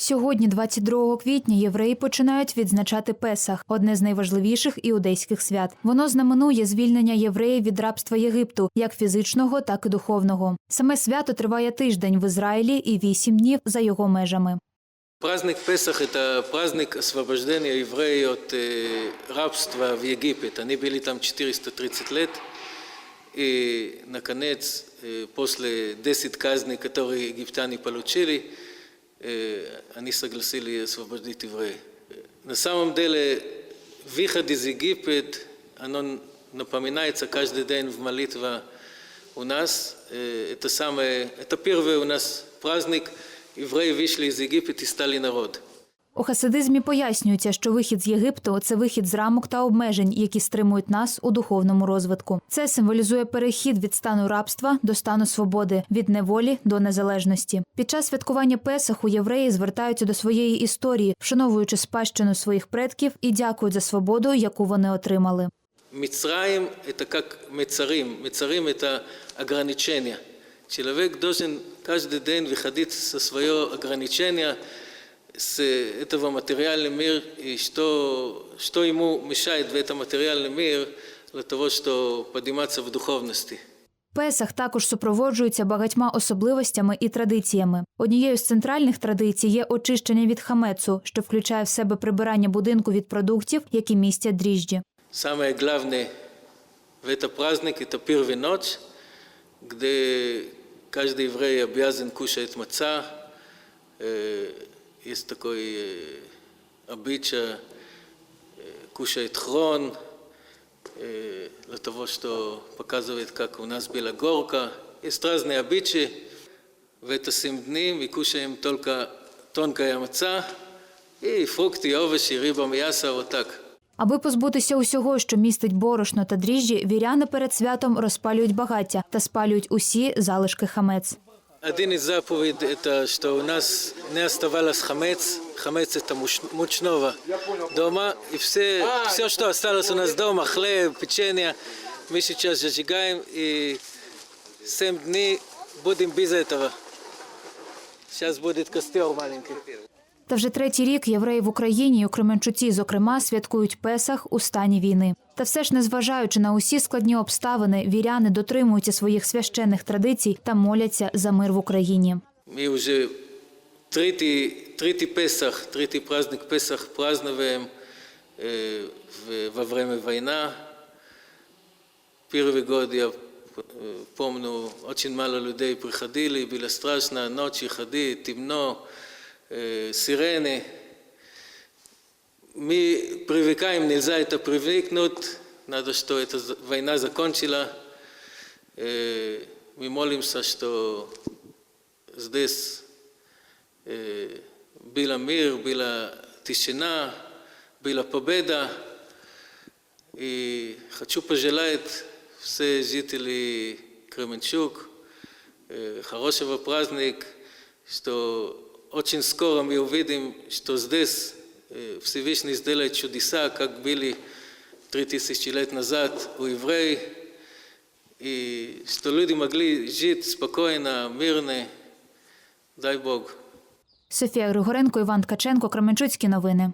Сьогодні, 22 квітня, євреї починають відзначати Песах, одне з найважливіших іудейських свят. Воно знаменує звільнення євреїв від рабства Єгипту, як фізичного, так і духовного. Саме свято триває тиждень в Ізраїлі і вісім днів за його межами. Праздник Песах – это праздник освобождения евреев от э, рабства в Египет. Они были там 430 лет. И, наконец, э, после 10 казней, которые египтяне получили, э, они согласились освободить евреев. На самом деле, выход из Египет, оно напоминается каждый день в молитве у нас. Э, Это, самое, это первый у нас праздник. Евреи вышли из Египта и стали народ. У хасидизмі пояснюється, що вихід з Єгипту це вихід з рамок та обмежень, які стримують нас у духовному розвитку. Це символізує перехід від стану рабства до стану свободи, від неволі до незалежності. Під час святкування Песаху євреї звертаються до своєї історії, вшановуючи спадщину своїх предків і дякують за свободу, яку вони отримали. Мицраим – это как мецарим. Мецарим – это ограничения. Человек должен каждый день выходить со свое ограничение с этого материального мира, и что, что ему мешает в этом материальном мире для того, чтобы подниматься в духовности. Песах також супроводжується багатьма особливостями і традиціями. Однією з центральних традицій є очищення від хамецу, що включає в себе прибирання будинку від продуктів, які містять дріжджі. Самое главное в этот праздник – это первая ночь, где каждый еврей обязан кушать маца. Э, Есть такой э, обычай, э, кушает хрон, э, для того, что показывает, как у нас была горка. Есть разные обычаи. В это семь дней мы кушаем только тонкая маца и фрукты, овощи, рыба, мясо, вот так – Аби позбутися усього, що містить борошно та дріжджі, віряни перед святом розпалюють багаття та спалюють усі залишки хамець. Один из заповедей это, что у нас не оставалось хамец. Хамец это муч- мучного дома. И все, все, что осталось у нас дома, хлеб, печенье, мы сейчас зажигаем и семь дней будем без этого. Сейчас будет костер маленький. Та вже третій рік євреї в Україні і у Кременчуці, зокрема, святкують Песах у стані війни. Та все ж, незважаючи на усі складні обставини, віряни дотримуються своїх священних традицій та моляться за мир в Україні. Мы уже третий, третий Песах, третий праздник Песах празднуем э, в- во время войны. Первый год я э, помню, очень мало людей приходили, было страшно, ночью ходить, темно, э, сирены. Мы привыкаем, нельзя это привыкнуть, надо, что эта за- война закончила. Э, Мы молимся, что здесь э, была мир, была тишина, была победа. И хочу пожелать все жители Кременчук э, хорошего праздника, что очень скоро мы увидим, что здесь э, Всевышний сделает чудеса, как были три тысячи лет назад у евреев, и что люди могли жить спокойно, мирно, дай Бог. Софія Григоренко, Іван Ткаченко, Кременчуцькі новини.